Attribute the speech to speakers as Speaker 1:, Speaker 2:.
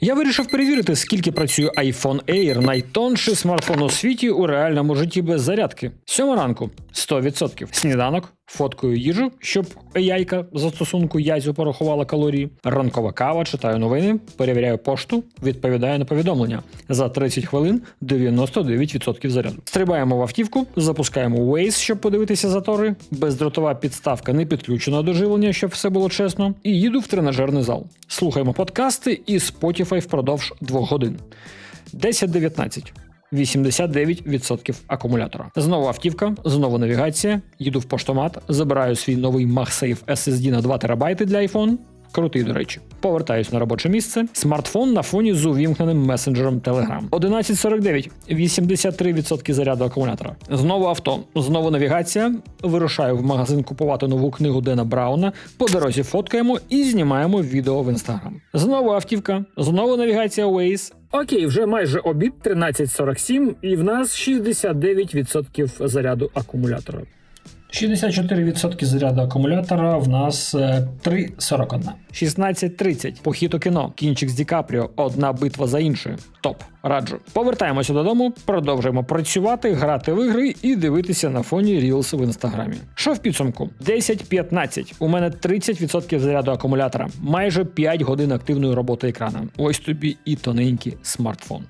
Speaker 1: Я вирішив перевірити, скільки працює iPhone Air, найтонший смартфон у світі у реальному житті без зарядки. Сьома ранку 100%. Сніданок, фоткою їжу, щоб яйка застосунку язю порахувала калорії. Ранкова кава, читаю новини, перевіряю пошту, відповідаю на повідомлення. За 30 хвилин 99% заряду. Стрибаємо в автівку, запускаємо Waze, щоб подивитися затори. Бездротова підставка не підключена до живлення, щоб все було чесно. І їду в тренажерний зал. Слухаємо подкасти і Spotify впродовж двох годин. 10.19. 89% акумулятора. Знову автівка, знову навігація. Їду в поштомат, забираю свій новий MagSafe SSD на 2 ТБ для iPhone. Крутий, до речі. Повертаюсь на робоче місце. Смартфон на фоні з увімкненим месенджером Telegram. 11.49. 83% заряду акумулятора. Знову авто, знову навігація. Вирушаю в магазин купувати нову книгу Дена Брауна. По дорозі фоткаємо і знімаємо відео в інстаграм. Знову автівка, знову навігація Waze. Окей, вже майже обід 13.47, і в нас 69% заряду акумулятора. 64% заряду акумулятора в нас е, 3,41. 16.30. Похід у кіно. Кінчик з Ді Капріо. Одна битва за іншою. Топ. Раджу. Повертаємося додому, продовжуємо працювати, грати в ігри і дивитися на фоні Reels в інстаграмі. Що в підсумку? 10-15. У мене 30% заряду акумулятора, майже 5 годин активної роботи екрана. Ось тобі і тоненький смартфон.